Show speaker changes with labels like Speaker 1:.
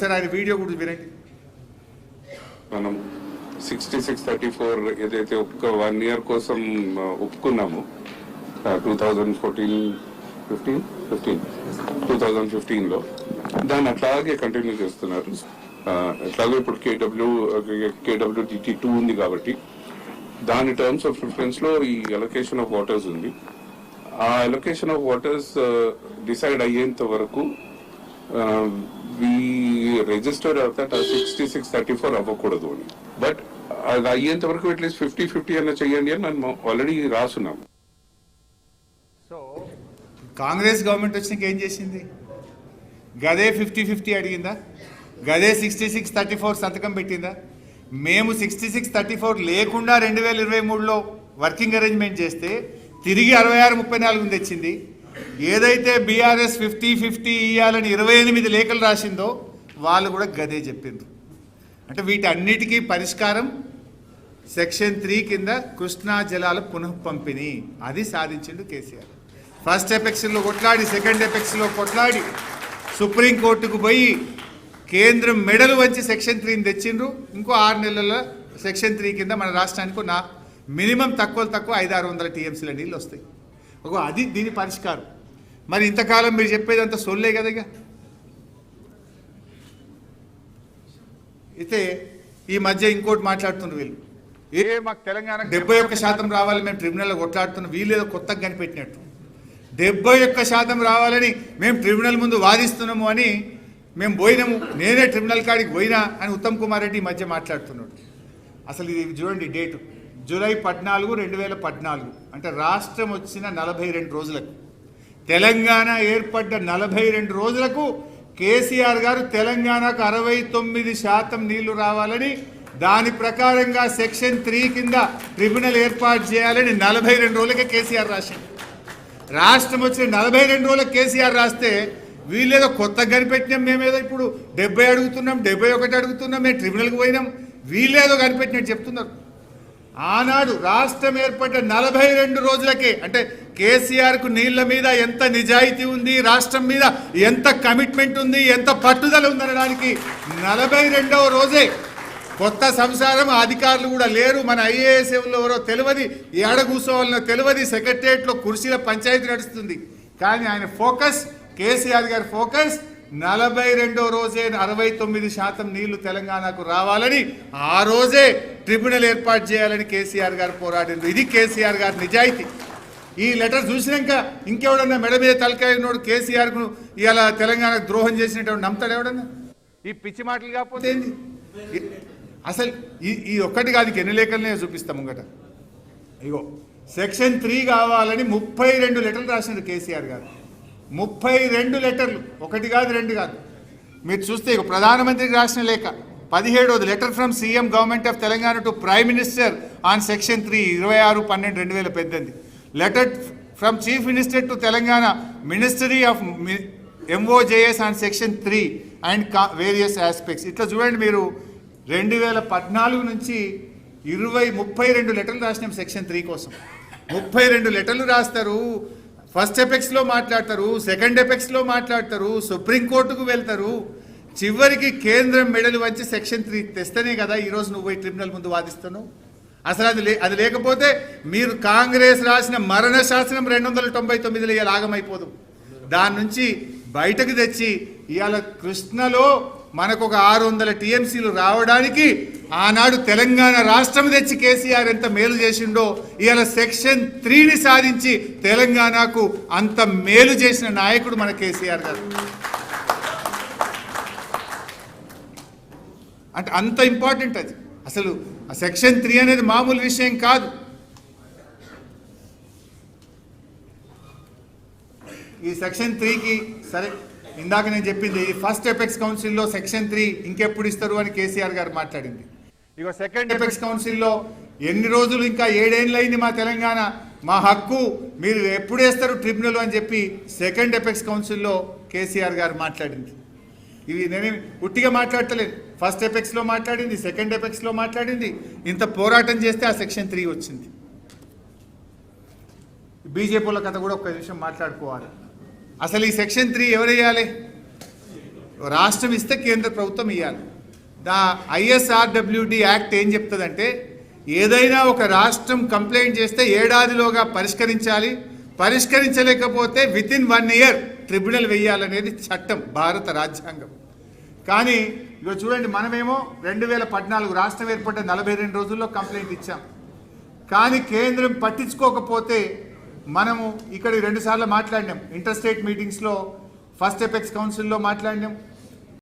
Speaker 1: Sir ఆయన video కూడా వినండి.
Speaker 2: మనం సిక్స్టీ సిక్స్ థర్టీ ఫోర్ ఏదైతే ఒక్క వన్ ఇయర్ కోసం ఒప్పుకున్నాము two thousand fourteen fifteen fifteen two thousand ఫిఫ్టీన్లో దాన్ని అట్లాగే కంటిన్యూ చేస్తున్నారు. అట్లాగే ఎట్లాగో ఇప్పుడు కేడబ్ల్యూ కేడబ్ల్యూడిటి టూ ఉంది కాబట్టి దాని టర్మ్స్ ఆఫ్ రిఫరెన్స్లో ఈ అలొకేషన్ ఆఫ్ వాటర్స్ ఉంది. ఆ అలొకేషన్ ఆఫ్ వాటర్స్ డిసైడ్ అయ్యేంత వరకు వీ రిజిస్టర్ అవుతాట్ సిక్స్టీ సిక్స్ థర్టీ ఫోర్ అవ్వకూడదు అని. బట్ అది అయ్యేంత వరకు అట్లీస్ట్ ఫిఫ్టీ ఫిఫ్టీ అన్న చెయ్యండి అని మనం ఆల్రెడీ రాసున్నాం.
Speaker 1: సో కాంగ్రెస్ గవర్నమెంట్ వచ్చినాక ఏం చేసింది? గదే ఫిఫ్టీ ఫిఫ్టీ అడిగిందా? గదే సిక్స్టీ సిక్స్ థర్టీ ఫోర్ సంతకం పెట్టిందా? మేము సిక్స్టీ సిక్స్ థర్టీ ఫోర్ లేకుండా రెండు వేల ఇరవై మూడులో వర్కింగ్ అరేంజ్మెంట్ చేస్తే తిరిగి అరవై ఆరు ముప్పై నాలుగు తెచ్చింది. ఏదైతే బీఆర్ఎస్ ఫిఫ్టీ ఫిఫ్టీ ఇవ్వాలని ఇరవై ఎనిమిది లేఖలు రాసిందో వాళ్ళు కూడా గదే చెప్పిండ్రు. అంటే వీటన్నిటికీ పరిష్కారం సెక్షన్ త్రీ కింద కృష్ణా జలాల పునఃపంపిణీ అది సాధించిండు కేసీఆర్. ఫస్ట్ ఎపెక్స్లో కొట్లాడి సెకండ్ ఎపెక్స్లో కొట్లాడి సుప్రీంకోర్టుకు పోయి కేంద్రం మెడలు వంచి సెక్షన్ త్రీని తెచ్చిండ్రు. ఇంకో ఆరు నెలల సెక్షన్ త్రీ కింద మన రాష్ట్రానికి నా మినిమం తక్కువ తక్కువ ఐదు ఆరు వందల టీఎంసీల నీళ్ళు వస్తాయి. ఒక అది దీని పరిష్కారం. మరి ఇంతకాలం మీరు చెప్పేదంతా సొల్లే కదా ఇక. అయితే ఈ మధ్య ఇంకోటి మాట్లాడుతున్నారు వీళ్ళు. ఏ మాకు తెలంగాణ డెబ్బై ఒక్క శాతం రావాలి మేము ట్రిబ్యునల్లో కొట్లాడుతున్నాం. వీళ్ళు ఏదో కొత్తగా కనిపెట్టినట్టు. డెబ్బై ఒక్క శాతం రావాలని మేము ట్రిబ్యునల్ ముందు వాదిస్తున్నాము అని మేము పోయినాము. నేనే ట్రిబ్యునల్ కాడికి పోయినా అని ఉత్తమ్ కుమార్ రెడ్డి ఈ మధ్య మాట్లాడుతున్నాడు. అసలు ఇది చూడండి డేటు. జూలై పద్నాలుగు రెండు వేల పద్నాలుగు. అంటే రాష్ట్రం వచ్చిన నలభై రెండు రోజులకు. తెలంగాణ ఏర్పడ్డ నలభై రెండు రోజులకు కేసీఆర్ గారు తెలంగాణకు అరవై తొమ్మిది శాతం నీళ్ళు రావాలని దాని ప్రకారంగా సెక్షన్ త్రీ కింద ట్రిబ్యునల్ ఏర్పాటు చేయాలని నలభై రెండు రోజులకే కేసీఆర్ రాసింది రాష్ట్రం వచ్చిన నలభై రెండు రోజులకు కేసీఆర్ రాస్తే వీళ్ళేదో కొత్తగా కనిపెట్టినాం మేమేదో ఇప్పుడు డెబ్బై అడుగుతున్నాం డెబ్బై ఒకటి అడుగుతున్నాం మేము ట్రిబ్యునల్కి పోయినాం. వీళ్ళేదో కనిపెట్టినట్టు చెప్తున్నారు. ఆనాడు రాష్ట్రం ఏర్పడ్డ నలభై రెండు రోజులకే అంటే కేసీఆర్కు నీళ్ళ మీద ఎంత నిజాయితీ ఉంది? రాష్ట్రం మీద ఎంత కమిట్మెంట్ ఉంది? ఎంత పట్టుదల ఉందనడానికి నలభై రెండవ రోజే కొత్త సంసారం అధికారులు కూడా లేరు. మన ఐఏఎస్ ఎవరో తెలియదు. ఏడ కూర్చోవాలనో తెలియదు. సెక్రటరియట్లో కుర్చీల పంచాయతీ నడుస్తుంది. కానీ ఆయన ఫోకస్ కేసీఆర్ గారి ఫోకస్ నలభై రెండో రోజే అరవై తొమ్మిది శాతం నీళ్ళు తెలంగాణకు రావాలని ఆ రోజే ట్రిబ్యునల్ ఏర్పాటు చేయాలని కేసీఆర్ గారు పోరాడింది ఇది కేసీఆర్ గారి నిజాయితీ. ఈ లెటర్ చూసినాక ఇంకెవడన్నా మెడ మీద తలకాయ ఉన్నోడు కేసీఆర్కు ఇవాళ తెలంగాణకు ద్రోహం చేసినట్టు నమ్ముతాడు ఎవడన్నా? ఈ పిచ్చి మాటలు కాకపోతే ఏంది? అసలు ఈ ఈ ఒక్కటి కాదు ఎన్ని లేఖలనే చూపిస్తాం ముంగట. ఇగో సెక్షన్ త్రీ కావాలని ముప్పై రెండు లెటర్లు రాసినారు కేసీఆర్ గారు. ముప్పై రెండు లెటర్లు ఒకటి కాదు రెండు కాదు. మీరు చూస్తే ఇక ప్రధానమంత్రికి రాసిన లేఖ పదిహేడోది letter from CM government of Telangana to prime minister on section three ఇరవై ఆరు పన్నెండు రెండు వేల పద్దెనిమిది. Letter from chief minister to Telangana ministry of MOJS and section three and various aspects ఇట్లా చూడండి మీరు రెండు వేల పద్నాలుగు నుంచి ఇరవై ముప్పై రెండు లెటర్లు రాసినాం సెక్షన్ త్రీ కోసం. ముప్పై రెండు లెటర్లు రాస్తారు. ఫస్ట్ ఎపెక్స్లో మాట్లాడతారు సెకండ్ ఎపెక్స్లో మాట్లాడతారు సుప్రీంకోర్టుకు వెళ్తారు. చివరికి కేంద్రం మెడలు వచ్చి సెక్షన్ త్రీ తెస్తేనే కదా ఈరోజు నువ్వు పోయి ట్రిబ్యునల్ ముందు వాదిస్తున్నావు. అసలు అది లే అది లేకపోతే మీరు కాంగ్రెస్ రాసిన మరణ శాసనం రెండు వందల తొంభై తొమ్మిదిలో ఇలా ఆగమైపోదు. దాని నుంచి బయటకు తెచ్చి ఇవాళ కృష్ణలో మనకు ఒక ఆరు వందల టీఎంసీలు రావడానికి ఆనాడు తెలంగాణ రాష్ట్రం తెచ్చి కేసీఆర్ ఎంత మేలు చేసిండో ఇవాళ సెక్షన్ త్రీని సాధించి తెలంగాణకు అంత మేలు చేసిన నాయకుడు మన కేసీఆర్ గారు. అంటే అంత ఇంపార్టెంట్ అది. అసలు ఆ సెక్షన్ త్రీ అనేది మామూలు విషయం కాదు. ఈ సెక్షన్ త్రీకి సరే ఇందాక నేను చెప్పింది ఈ ఫస్ట్ ఎపెక్స్ కౌన్సిల్లో సెక్షన్ త్రీ ఇంకెప్పుడు ఇస్తారు అని కేసీఆర్ గారు మాట్లాడింది. ఇక సెకండ్ ఎపెక్స్ కౌన్సిల్లో ఎన్ని రోజులు ఇంకా ఏడేళ్ళైంది మా తెలంగాణ? మా హక్కు మీరు ఎప్పుడు వేస్తారు ట్రిబ్యునల్ అని చెప్పి సెకండ్ ఎపెక్స్ కౌన్సిల్లో కేసీఆర్ గారు మాట్లాడింది. ఇవి నేనే ఉట్టిగా మాట్లాడతలేదు. ఫస్ట్ ఎపెక్స్లో మాట్లాడింది సెకండ్ ఎపెక్స్లో మాట్లాడింది. ఇంత పోరాటం చేస్తే ఆ సెక్షన్ త్రీ వచ్చింది. బీజేపీల కథ కూడా ఒక్క నిమిషం మాట్లాడుకోవాలి. అసలు ఈ సెక్షన్ త్రీ ఎవరు వేయాలి రాష్ట్రం ఇస్తే కేంద్ర ప్రభుత్వం ఇవ్వాలి దా ఐఎస్ఆర్డబ్ల్యూడి యాక్ట్ ఏం చెప్తుందంటే ఏదైనా ఒక రాష్ట్రం కంప్లైంట్ చేస్తే ఏడాదిలోగా పరిష్కరించాలి. పరిష్కరించలేకపోతే within one year tribunal వేయాలనేది చట్టం భారత రాజ్యాంగం. కానీ ఇక చూడండి మనమేమో రెండు వేల పద్నాలుగు రాష్ట్రం ఏర్పడ్డ నలభై రెండు రోజుల్లో కంప్లైంట్ ఇచ్చాం. కానీ కేంద్రం పట్టించుకోకపోతే మనము ఇక్కడ రెండుసార్లు మాట్లాడినాం. ఇంటర్స్టేట్ మీటింగ్స్లో ఫస్ట్ ఎపెక్స్ కౌన్సిల్లో మాట్లాడినాం.